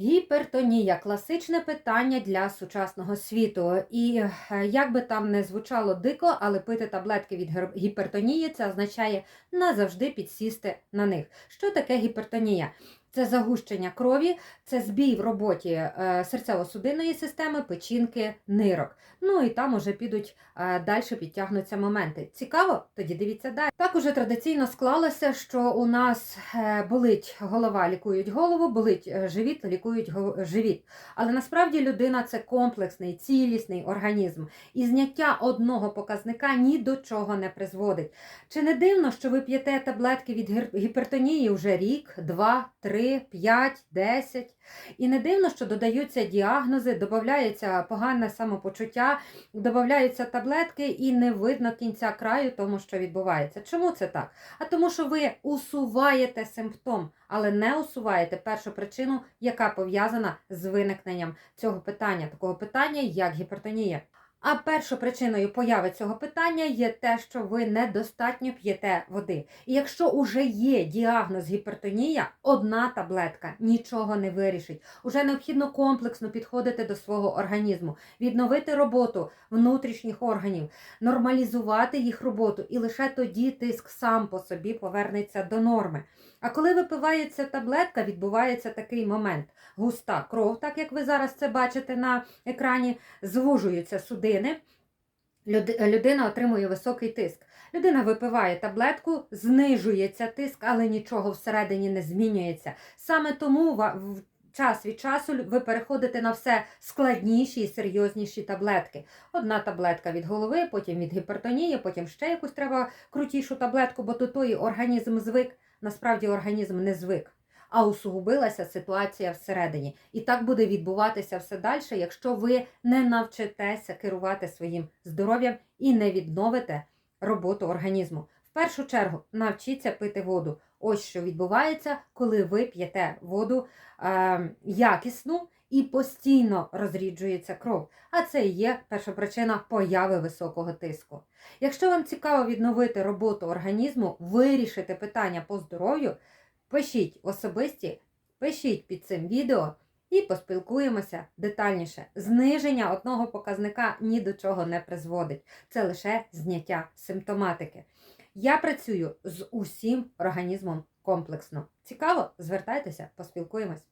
Гіпертонія класичне питання для сучасного світу. І е, як би там не звучало дико, але пити таблетки від гіпертонії це означає назавжди підсісти на них. Що таке гіпертонія? Це загущення крові, це збій в роботі е, серцево-судинної системи, печінки, нирок. Ну і там уже підуть е, далі підтягнуться моменти. Цікаво? Тоді дивіться далі. Так уже традиційно склалося, що у нас е, болить голова, лікують голову, болить живіт, лікують живіт. Але насправді людина це комплексний, цілісний організм. І зняття одного показника ні до чого не призводить. Чи не дивно, що ви п'єте таблетки від гіпертонії вже рік, два, три, п'ять, десять? І не дивно, що додаються діагнози, додається погане самопочуття, додаються таблетки, і не видно кінця краю тому, що відбувається. Чому це так? А тому, що ви усуваєте симптом, але не усуваєте першу причину, яка пов'язана з виникненням цього питання, такого питання, як гіпертонія. А першою причиною появи цього питання є те, що ви недостатньо п'єте води. І якщо уже є діагноз гіпертонія, одна таблетка нічого не вирішить. Уже необхідно комплексно підходити до свого організму, відновити роботу внутрішніх органів, нормалізувати їх роботу, і лише тоді тиск сам по собі повернеться до норми. А коли випивається таблетка, відбувається такий момент: густа кров, так як ви зараз це бачите на екрані, звужуються судини. Люд- Людина отримує високий тиск. Людина випиває таблетку, знижується тиск, але нічого всередині не змінюється. Саме тому час від часу ви переходите на все складніші і серйозніші таблетки. Одна таблетка від голови, потім від гіпертонії, потім ще якусь треба крутішу таблетку, бо до тої організм звик. Насправді організм не звик. А усугубилася ситуація всередині. І так буде відбуватися все далі, якщо ви не навчитеся керувати своїм здоров'ям і не відновите роботу організму. В першу чергу навчіться пити воду. Ось що відбувається, коли ви п'єте воду е, якісну і постійно розріджується кров. А це і є перша причина появи високого тиску. Якщо вам цікаво відновити роботу організму, вирішити питання по здоров'ю, пишіть особисті, пишіть під цим відео і поспілкуємося детальніше. Зниження одного показника ні до чого не призводить. Це лише зняття симптоматики. Я працюю з усім організмом комплексно. Цікаво? Звертайтеся, поспілкуємось.